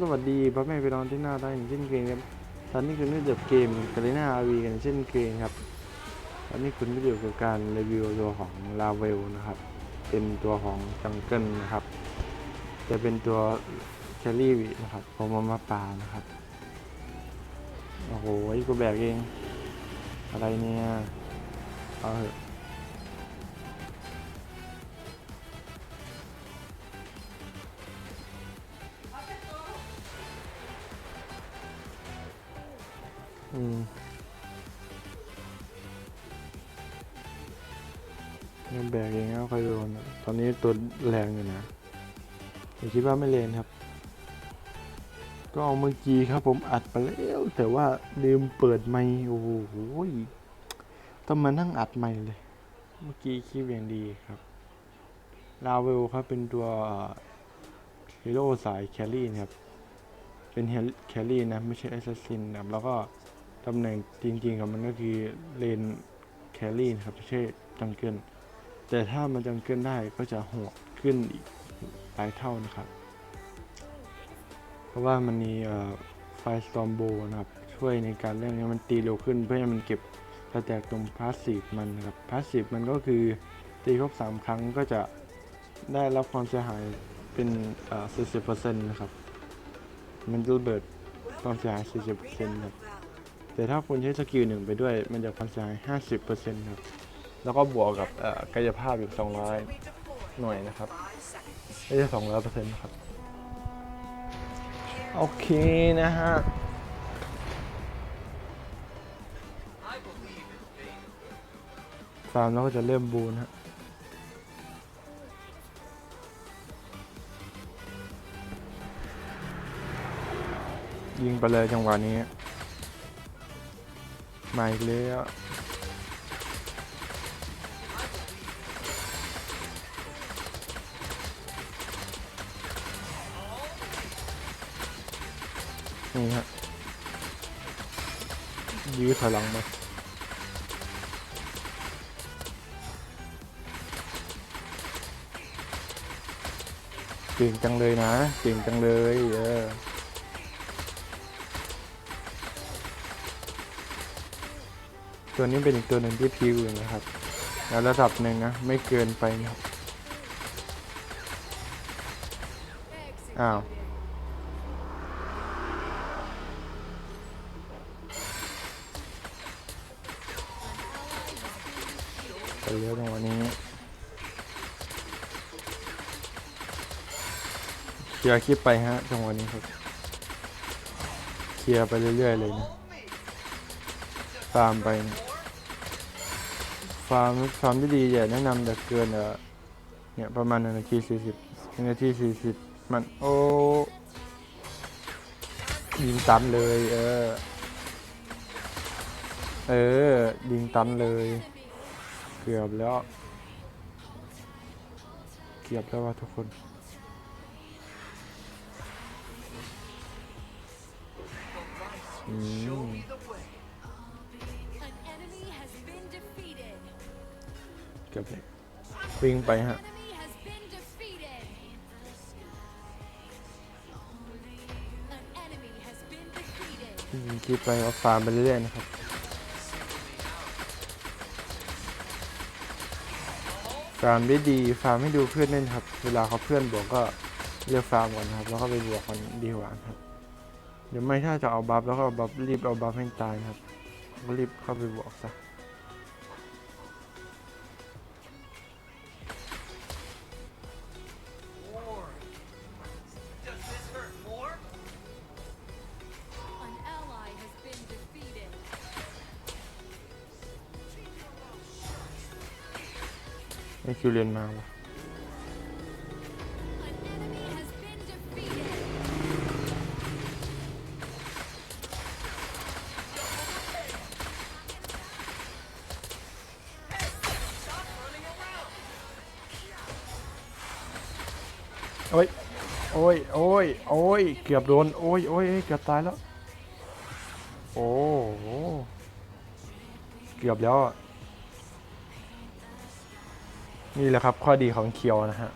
สวัสดีพ่อแม่พี่น้องที่น่ารักอย่างเช่นเคยครับตอนนี้คุณก็จบเกมกาเลน่าอาวีกันเช่นเคยครับ ตอนนี้คุณก็อยู่กับการรีวิวตัวของลาเวลนะครับ เป็นตัวของจังเกิลนะครับ จะเป็นตัวแคลรี่นะครับผมเอามาปานะครับ โอ้โหกูแบกเอง อะไรเนี่ย เอาเถอะ อืมยังแบกเองแล้วใครโดนตอนนี้ตัวแรงอยู่นะผมคิดว่าไม่เลนครับ ก็เมื่อกี้ครับผมอัดไปแล้ว แต่ว่าลืมเปิดไมค์โอ้โหต้องมานั่งอัดใหม่เลย เมื่อกี้คลิปอย่างดีครับลาเวลครับเป็นตัวฮีโร่สายแคลรี่นะครับ เป็นแคลรี่นะ ไม่ใช่แอสซัสซินนะแล้วก็ ตำแหน่งจริงๆครับมันก็คือเลนแครี่นะครับไม่ใช่จังเกิลแต่ถ้ามันจังเกิลได้ก็จะโหดขึ้นอีกหลายเท่านะครับ เพราะว่ามันมีไฟสตอมโบนะครับ ช่วยในการเล่นให้มันตีเร็วขึ้นเพื่อให้มันเก็บสแต็กตรงพาสซีฟมันนะครับพาสซีฟมันก็คือตีครบสามครั้งก็จะได้รับความเสียหายเป็น40%นะครับ มันจะระเบิดความเสียหาย40%ครับ แต่ถ้าคุณใช้สกิลหนึ่งไปด้วย มันจะความเสียหาย50%ครับ แล้วก็บวกกับกายภาพอีก 200 หน่วยนะครับไม่ใช่200%นะครับ โอเคนะฮะฟาร์มเราก็จะเริ่มบูนฮะยิงไปเลยจังหวะนี้ มาอีกแล้วนี่ฮะยื้อถอยหลังมาเก่งจังเลยนะ เก่งจังเลย เออ ตัวนี้เป็นอีกตัวหนึ่งที่พิวอยู่นะครับ แล้วระดับหนึ่งนะ ไม่เกินไปนะครับ อ้าว ไปเยอะตรงวันนี้เคลียร์คลิปไปฮะจังหวะนี้ครับ เคลียร์ไปเรื่อยๆเลยนะ ตามไปนะ ฟาร์มฟาร์มที่ดีอย่าแนะนำอย่เกินเออเนี่ยประมาณหนึ่งนาทีสี่สิบหนึ่งนาทีสี่สิบมันโอ้ยิงตันเลย เออ เออ ยิงตันเลย เกือบแล้ว เกือบแล้วว่าทุกคนอืม กือบเลยวิ่งไปฮะคลิปไปเอาฟาร์มไปเรื่อยๆนะครับฟาร์มได้ดีฟาร์มให้ดูเพื่อนเล่นครับ เวลาเขาเพื่อนบวกก็เลือกฟาร์มก่อนครับ แล้วก็ไปบวกมันดีกว่าครับเดี๋ยวไม่ถ้าจะเอาบัฟแล้วก็เอาบัฟรีบเอาบัฟให้ตายครับก็รีบเข้าไปบวกซะ ไม่คิวเรียนมาวะโอ้ย โอ้ย โอ้ย โอ้ย เกือบโดน โอ้ย โอ้ย เกือบตายแล้ว โอ้เกือบแล้วอะ นี่แหละครับข้อดีของเคียวนะฮะ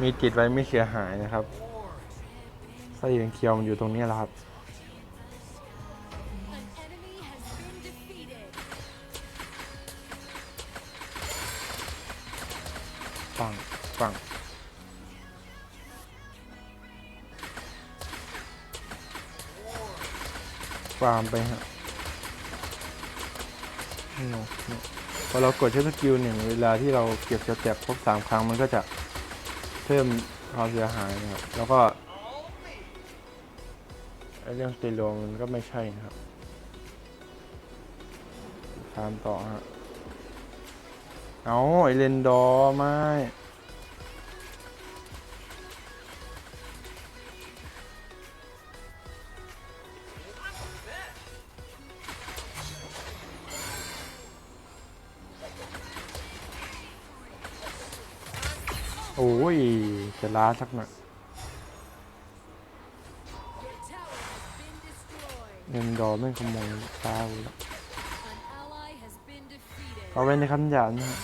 มีติดไว้ไม่เสียหายนะครับไส้เขียวมันอยู่ตรงนี้แหละครับ ปัง ปังฟาร์มไปฮะนี่เนอะนี่ พอเรากดใช้สกิลหนึ่งเวลาที่เราเก็บสเต็ปครบสามครั้งมันก็จะเพิ่มความเสียหายนะครับ แล้วก็ไอเรื่องสเตโลมันก็ไม่ใช่นะครับตามต่อฮะเอาไอเลนดอไม่ โอ้ย จะล้าสักหน่อย Your tower has been destroyed. เลนดอร์ไม่งขโมยตากูแล้ว An ally has been defeated. เอาไว้ในคำหยาดนะฮะ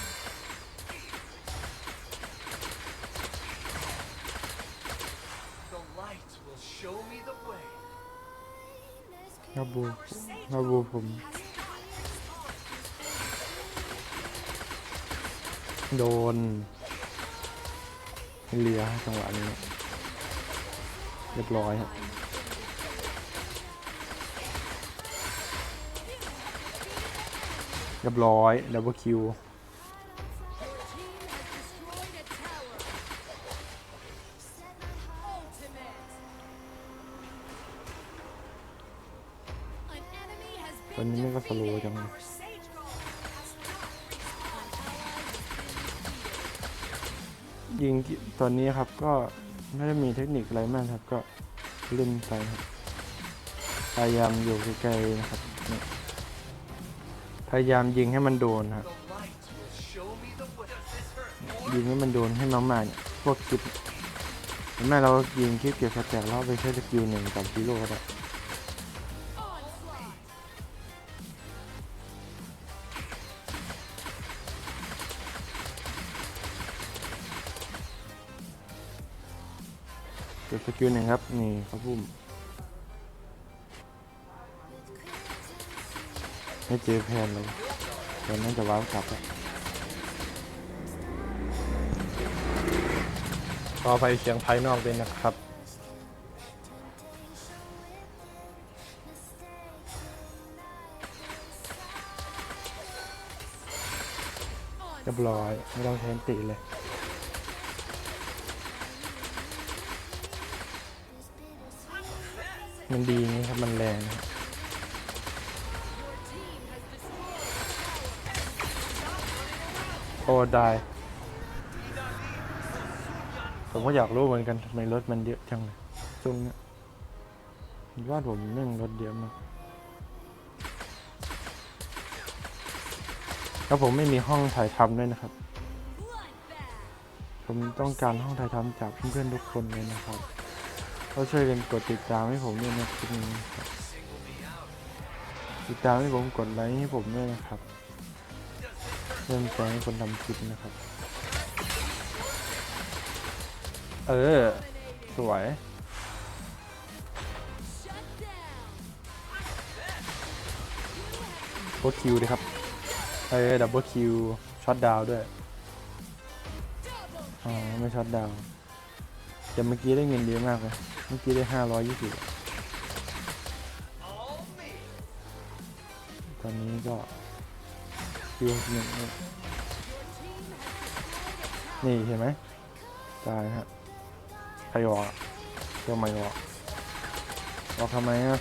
The light will show me the way. นาบูนาบูผมโดน เรือจังหวะนี้เรียบร้อยครับเรียบร้อยดับเบิลคิวตอนนี้ไม่ก็สโลว์จังเลย ยิงตอนนี้ครับก็ไม่ได้มีเทคนิคอะไรมากครับ ก็เล่นไปครับพยายามอยู่ไกลๆนะครับ พยายามยิงให้มันโดนครับ ยิงให้มันโดนให้มามาเนี่ยพวกคลิปเห็นไหมเรายิงคลิปเกี่ยวกับแตกแล้วเอาไปใช้สกิลหนึ่งกับฮีโร่ก็ได้ เก็บสกิลหนึ่งครับ นี่ครับพุ่มไม่เจอแพนเลยแพนน่าจะว้าวกลับแล้วขอไปเสียงภายนอกด้วยนะครับ เรียบร้อย ไม่ต้องใช้อันติเลย มันดีนี่ครับ มันแรงนะครับโอ้ได้ ผมก็อยากรู้เหมือนกันทำไมรถมันเยอะจังเลยตรงเนี้ยบ้านผมแม่งรถเยอะมากแล้วผมไม่มีห้องถ่ายทำด้วยนะครับ ผมต้องการห้องถ่ายทำจากเพื่อนๆทุกคนเลยนะครับ ก็ช่วยกันกดติดตามให้ผมด้วยนะคลิปนี้ครับติดตามให้ผมกดไลค์ให้ผมด้วยนะครับเริ่มใจให้คนทำคลิปนะครับ เออ สวย Shut down. โคตรคิวดีครับ เออ ดับเบิลคิว ช็อตดาวด้วย อ๋อ ไม่ช็อตดาวแต่เมื่อกี้ได้เงินเยอะมากเลย เมื่อกี้ได้ห้าร้อยยี่สิบตอนนี้ก็คิวหนึ่งนี่เห็นไหมตายฮะใครออกอะเจ้าไม่ออกออกทำไมอะ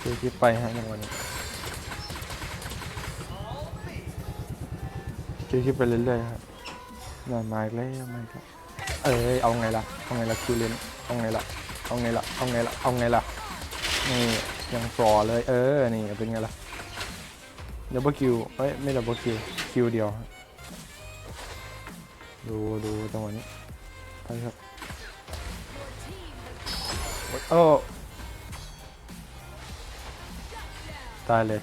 เจอคลิปไปฮะอย่างวันนี้เจอคลิปไปเรื่อยๆครับน่ามาอีกแล้วมาอีกแล้ว เอ้ยเอาไงล่ะเอาไงล่ะคิวเลนเอาไงล่ะเอาไงล่ะเอาไงล่ะเอาไงล่ะนี่ยังฟอเลยเออนี่เป็นไงล่ะดับเบิลคิวเอ้ยไม่ดับเบิลคิวคิวเดียว ดูดูจังหวะนี้ไปครับโอ้ตายเลย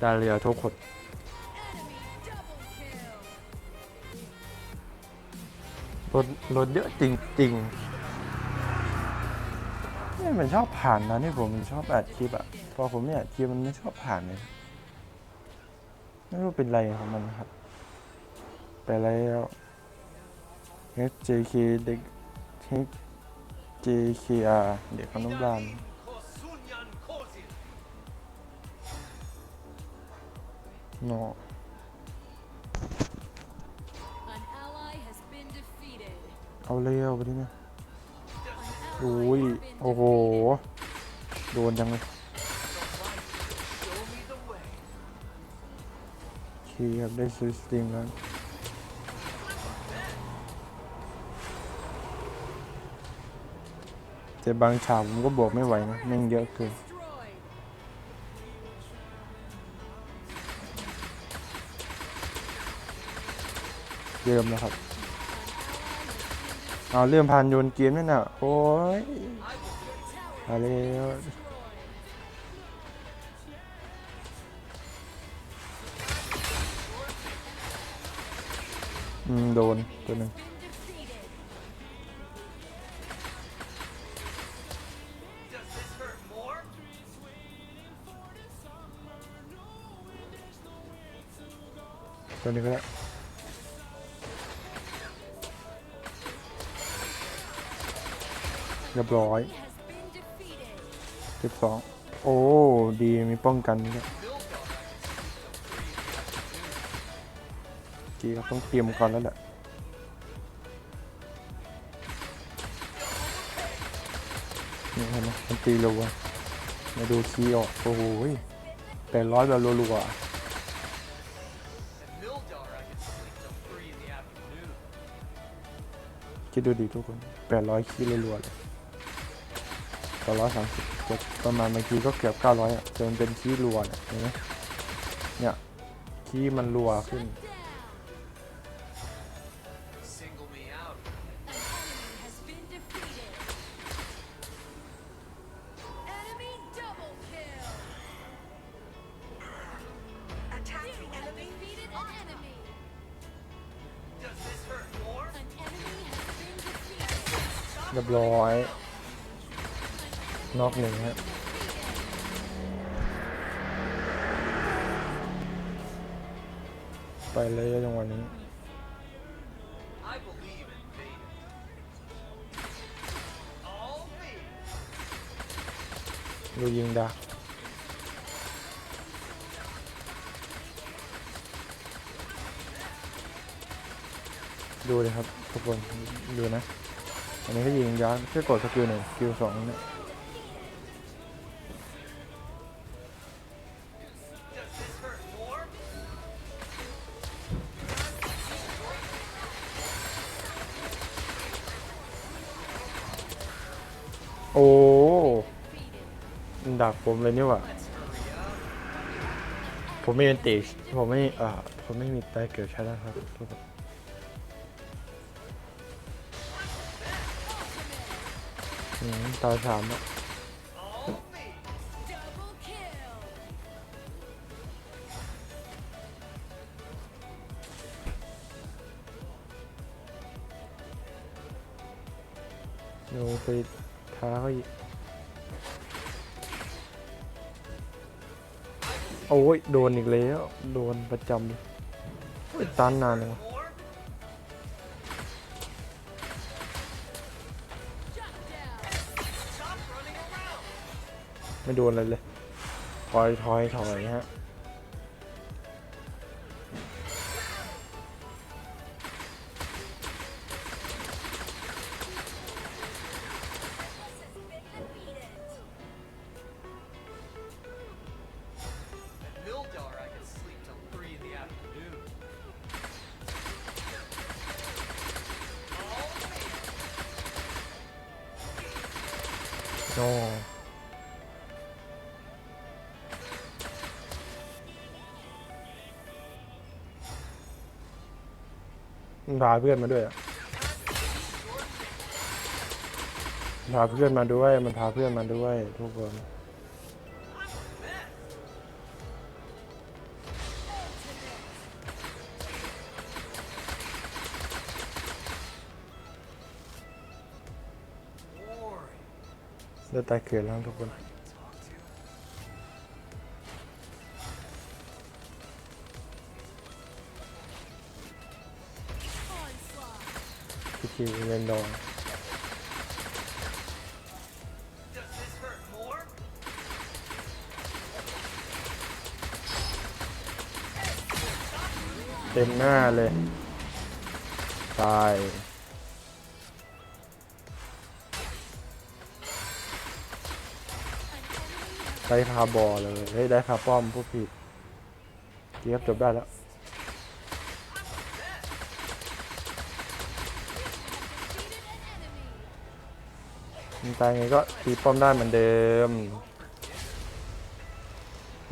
ได้เลยทุกคน รถรถเยอะจริงๆนี่มันชอบผ่านนะนี่ผมชอบอัดคลิปอะพอผมไม่อัดคลิปมันไม่ชอบผ่านเลยไม่รู้เป็นไรของมันครับไปแล้ว HJK เด็ก HJKR เด็กอนุบาล Kosunyan Kozin. เนาะ เอาเร็วไปดิเนี่ยโอ้ยโอ้โห โดนจังเลยคีครับได้ซื้อสตรีมแล้วแต่บางฉากผมก็บวกไม่ไหวนะแม่งเยอะเกินเริ่มแล้วครับ เอาเรื่องพันโยนเกมนี่นน่ะ โอ้ยอะไรอืม โดน ตัวหนึ่งตัวนี้ก็ได้ รียบร้อย Has been defeated. เก็บสองโอ้ ดีมีป้องกันด้วยจีเราต้องเตรียมก่อนแล้วแหละนี่เห็นไหมมันตีรัวมาดูคีออกโอ้โหแปดร้อยแบบรัวๆคิดดูดีทุกคนแปดร้อยคีย์รัวๆเลย กับร้อยสามสิบประมาณเมื่อกี้ก็เกือบเก้าร้อยอะจนเป็นขี้รัวเนี่ยเห็นไหมเนี่ยขี้มันรัวขึ้นเรียบร้อย นอกหนึ่งฮะไปเลยจังหวะนี้ดูยิงดักดูเลยครับทุกคนดูนะ อันนี้ก็ยิงยักษ์แค่กดสกิลหนึ่งสกิลสองเนี่ย ดักผมเลยนี่หว่า ผมไม่เป็นติชผมไม่อ่าผมไม่มีไตเกิดใช้แล้วครับทุกคนอืมตาสามอะ All me. Double kill. โนไปท้าเขาอีก โอ้ยโดนอีกแล้ว โดนประจำเลยโอ้ยตันนานเลยวะไม่โดนอะไรเลยถอยถอยถอยฮะ พาเพื่อนมาด้วยอะพาเพื่อนมาด้วย มันพาเพื่อนมาด้วย ทุกคนไดตายเกิดแล้วทุกคน คิวเล่นดองเต็มหน้าเลย ตายได้คาบอเลย เฮ้ย ได้คาป้อมผู้ผิดเกียบจบได้แล้ว มันตายไงก็ตีป้อมได้เหมือนเดิม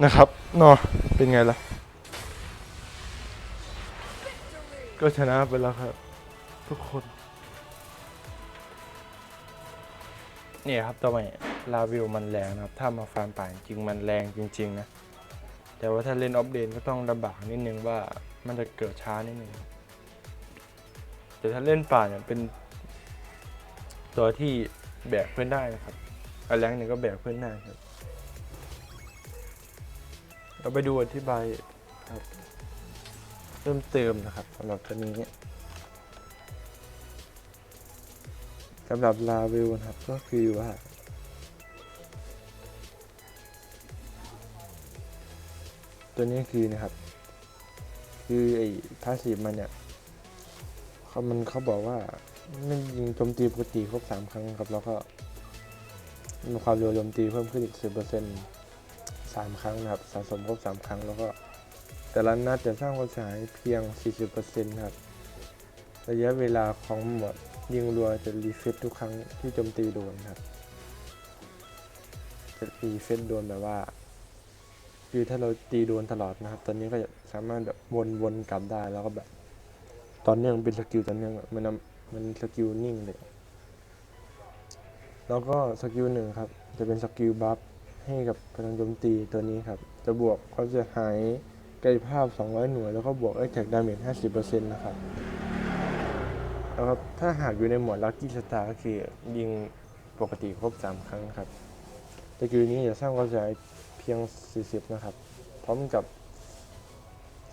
นะครับเนาะเป็นไงล่ะ ก็ชนะไปแล้วครับ ทุกคน เนี่ยครับตัวใหม่ลาวิวมันแรงนะครับ ถ้ามาฟาร์มป่าจริงๆมันแรงจริง ๆ นะ แต่ว่าถ้าเล่นออฟเดนก็ต้องลำบากนิดนึงว่ามันจะเกิดช้านิดนึงแต่ถ้าเล่นป่าเนี่ยเป็นตัวที่ แบกเพื่อนได้นะครับอันแรงเนี่ยก็แบกเพื่อนได้ครับเราไปดูอธิบายครับเพิ่มเติมนะครับสำหรับตัวนี้สำหรับลาวิวนะครับก็คือว่าตัวนี้คือนะครับ คือไอ้พาสีมันเนี่ยเขามันเขาบอกว่า มันยิงโจมตีปกติครบสามครั้งครับ แล้วก็มีความเร็วโจมตีเพิ่มขึ้นอีกสิบเปอร์เซ็นต์สามครั้งนะครับ สะสมครบสามครั้งแล้วก็ แต่ละนัดจะสร้างความเสียหายเพียง40%ครับ ระยะเวลาของหมดยิงรัวจะรีเฟซทุกครั้งที่โจมตีโดนครับ จะรีเฟซโดนแบบว่าคือถ้าเราตีโดนตลอดนะครับ ตอนนี้ก็จะสามารถแบบวนวนกลับได้แล้วก็แบบตอนเนื่องเป็นสกิลตอนเนื่องมันนำ มันสกิลนิ่งเลย แล้วก็สกิลหนึ่งครับ จะเป็นสกิลบัฟให้กับพลังโจมตีตัวนี้ครับ จะบวกความเสียหายกายภาพ 200 หน่วย แล้วก็บวกไอ้แท็กดาเมจ50%นะครับแล้วครับ ถ้าหากอยู่ในหมวดลั c กี้สตาร์ก็คือยิงปกติครบ 3 ครั้งครับสกิลนี้จะสร้างความเสียหายเพียง 40 นะครับ พร้อมกับ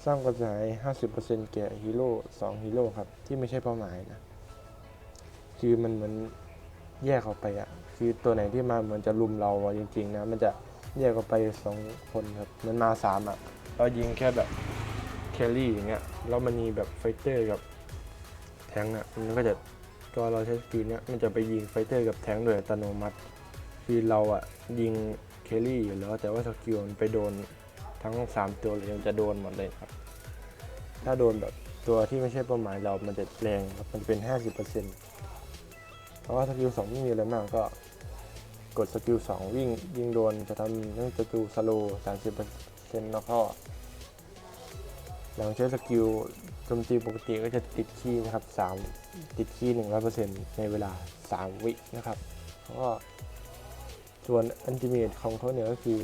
สร้างความเสียหาย50%แก่ฮีโร่ 2 ฮีโร่ครับ ที่ไม่ใช่เป้าหมายนะ คือมันเหมือนแยกออกไปอะคือตัวไหนที่มาเหมือนจะลุมเราอะจริงๆนะมันจะแยกออกไปสองคนครับมันมาสามอะเรายิงแค่แบบแคลรี่อย่างเงี้ยแล้วมันมีแบบไฟเตอร์กับแทงอะมันก็จะตัวเราใช้สกิลเนี้ยมันจะไปยิงไฟเตอร์กับแทงโดยอัตโนมัติ คือเราอะยิงแคลรี่อยู่แล้วแต่ว่าสกิลมันไปโดนทั้ง 3 ตัวเลยมันจะโดนหมดเลยครับ ถ้าโดนแบบตัวที่ไม่ใช่เป้าหมายเรา มันจะแรงครับ มันเป็น 50%เพราะว่าสกิล2ไม่มีอะไรมากก็กดสกิล2วิ่งยิงโดนจะทำให้สกิลสโลว์30%แล้วก็หลังใช้สกิลโจมตีปกติก็จะติดคีย์นะครับ3ติดคีย์100%ในเวลา3วินะครับแล้วก็ส่วนอันติเมตของเขาเนี่ยก็คือ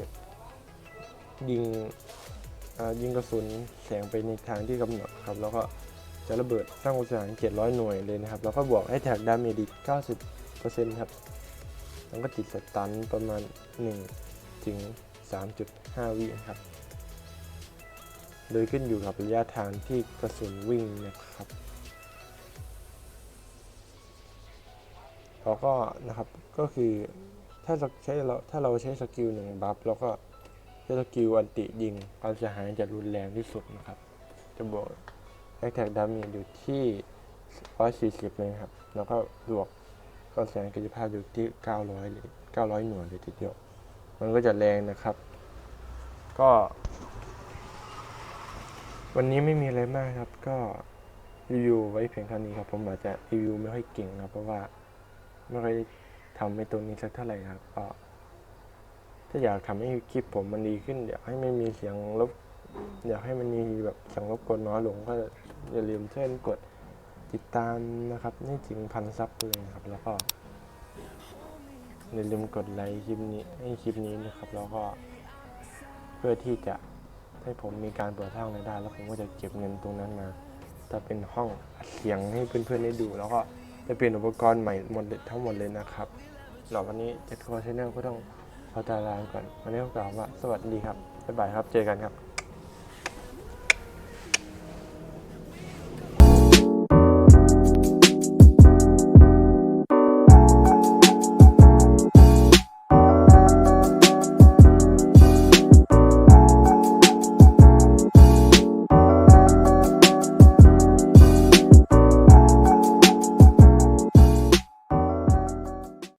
ยิงอ่ายิงกระสุนแสงไปในทางที่กำหนดครับแล้วก็ จะระเบิดสร้างความเสียหาย700หน่วยเลยนะครับ แล้วก็บวกให้แท็กดาเมจอีก90%ครับแล้วก็ติดสตันประมาณ 1 ถึง 3.5 วิครับ โดยขึ้นอยู่กับระยะทางที่กระสุนวิ่งนะครับแล้วก็นะครับก็คือถ้าเราใช้เราถ้าเราใช้สกิลหนึ่งบัฟแล้วก็ใช้สกิลอันติยิงความเสียหายจะรุนแรงที่สุดนะครับ จะบอก ดามจอยู่ที่ 140 เลยครับ แล้วก็บวกก็แสดงกายภาพอยู่ที่ 900เลย900 หน่วยเลยทีเดียว มันก็จะแรงนะครับ ก็ วันนี้ไม่มีอะไรมากครับ ก็รีวิวไว้เพียงเท่านี้ครับ ผมอาจจะรีวิวไม่ค่อยเก่งครับเพราะว่าไม่ค่อยทำในตัวนี้สักเท่าไหร่ครับก็ถ้าอยากทำให้คลิปผมมันดีขึ้นอยากให้ไม่มีเสียงรบ อยากให้มันมีแบบเสียงรบกวนน้อยลงก็อย่าลืมเช่นกดติดตามนะครับให้ถึงพันซับเลยนะครับ แล้วก็อย่าลืมกดไลค์คลิปนี้ให้คลิปนี้นะครับ แล้วก็เพื่อที่จะให้ผมมีการเปิดห้องรายได้ แล้วผมก็จะเก็บเงินตรงนั้นมาถ้าเป็นห้องอัดเสียงให้เพื่อนๆได้ดู แล้วก็จะเปลี่ยนอุปกรณ์ใหม่หมดเลยทั้งหมดเลยนะครับหลับวันนี้เจ็ดคอชแนลก็ต้องขอตาลาก่อนวันนี้ก็กล่าวว่าสวัสดีครับบ๊ายบายครับเจอกันครับ